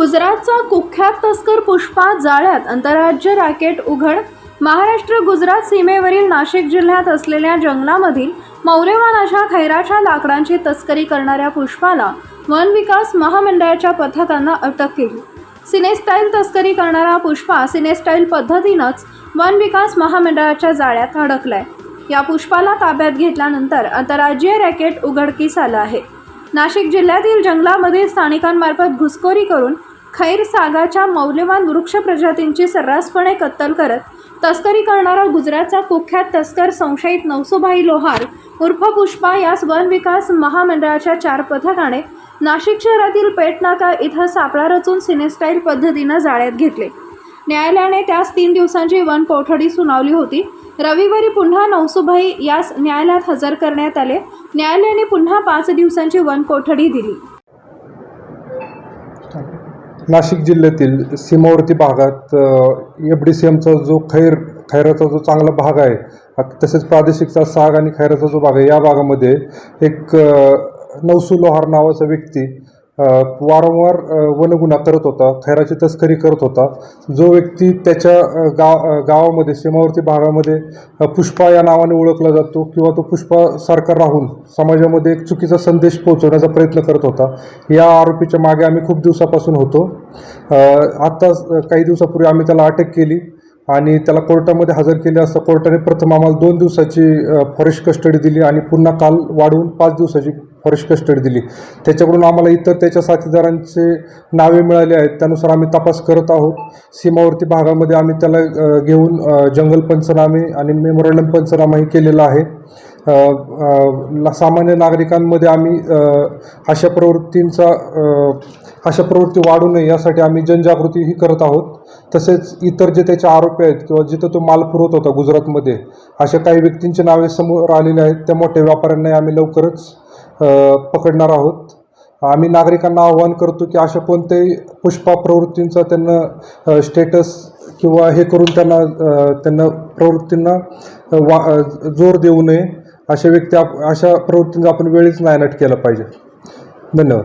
गुजरातचा कुख्यात तस्कर पुष्पा जाळ्यात आंतरराज्य रॅकेट उघड. महाराष्ट्र गुजरात सीमेवरील नाशिक जिल्ह्यात असलेल्या जंगलामधील मौल्यवान अशा खैराच्या लाकडांची तस्करी करणाऱ्या पुष्पाला वन विकास महामंडळाच्या पथकानं अटक केली. सिनेस्टाईल तस्करी करणारा पुष्पा सिनेस्टाईल पद्धतीनंच वन विकास महामंडळाच्या जाळ्यात अडकलाय. या पुष्पाला ताब्यात घेतल्यानंतर आंतरराज्यीय रॅकेट उघडकीस आलं आहे. नाशिक जिल्ह्यातील जंगलामध्ये स्थानिकांमार्फत घुसखोरी करून खैर सागाच्या मौल्यवान वृक्ष प्रजातींची सर्रासपणे कत्तल करत तस्करी करणारा गुजरातचा कुख्यात तस्कर संशयित नवसुभाई लोहार उर्फ पुष्पा यास वन विकास महामंडळाच्या चार पथकाने नाशिक शहरातील पेटनाका इथं सापळा रचून सिनेस्टाईल पद्धतीनं जाळ्यात घेतले. न्यायालयाने त्यास तीन दिवसांची वन कोठडी सुनावली होती. रविवारी पुन्हा नवसुभाई यास न्यायालयात हजर करण्यात आले. न्यायालयाने पुन्हा पाच दिवसांची वन कोठडी दिली. नाशिक जिल्ह्यातील सीमावर्ती भागात एफ डी सी एमचा जो खैर खैराचा जो चांगला भाग आहे तसेच प्रादेशिकचा साग आणि खैराचा जो भाग आहे या भागामध्ये एक नवसू लोहार नावाचा व्यक्ती वारंवार वनगुन्हा करत होता खैराची तस्करी करत होता. जो व्यक्ती त्याच्या गाव गावामध्ये सीमावर्ती भागामध्ये पुष्पा या नावाने ओळखला जातो किंवा तो पुष्पासारखा राहून समाजामध्ये एक चुकीचा संदेश पोहोचवण्याचा प्रयत्न करत होता. या आरोपीच्या मागे आम्ही खूप दिवसापासून होतो. आत्ता काही दिवसापूर्वी आम्ही त्याला अटक केली. आणि त्याला कोर्टामध्ये हजर केले असता कोर्टाने प्रथम आम्हाला दोन दिवसाची फॉरेस्ट कस्टडी दिली आणि पुन्हा काल वाढवून पाच दिवसाची फॉरेस्ट कस्टडी दिली. त्याच्याकडून आम्हाला इतर त्याच्या साथीदारांचे नावे मिळाले आहेत. त्यानुसार आम्ही तपास करत आहोत. सीमावर्ती भागामध्ये आम्ही त्याला घेऊन जंगल पंचनामे आणि मेमोरंडम पंचनामाही केलेला आहे. सामान्य नागरिकांमध्ये आम्ही अशा प्रवृत्तींचा अशा प्रवृत्ती वाढू नये यासाठी आम्ही जनजागृतीही करत आहोत. तसेच इतर जे त्याचे आरोपी आहेत किंवा जिथं तो माल पुरवत होता गुजरातमध्ये अशा काही व्यक्तींची नावे समोर आलेली आहेत. त्या मोठ्या व्यापाऱ्यांनाही आम्ही लवकरच पकडणार आहोत. आम्ही नागरिकांना आवाहन करतो की अशा कोणत्याही पुष्पा प्रवृत्तींचा त्यांना स्टेटस किंवा हे करून त्यांना त्यांना प्रवृत्तींना वा जोर देऊ नये. अशा व्यक्ती आप अशा प्रवृत्तींचा आपण वेळीच नायनाट केला पाहिजे. धन्यवाद.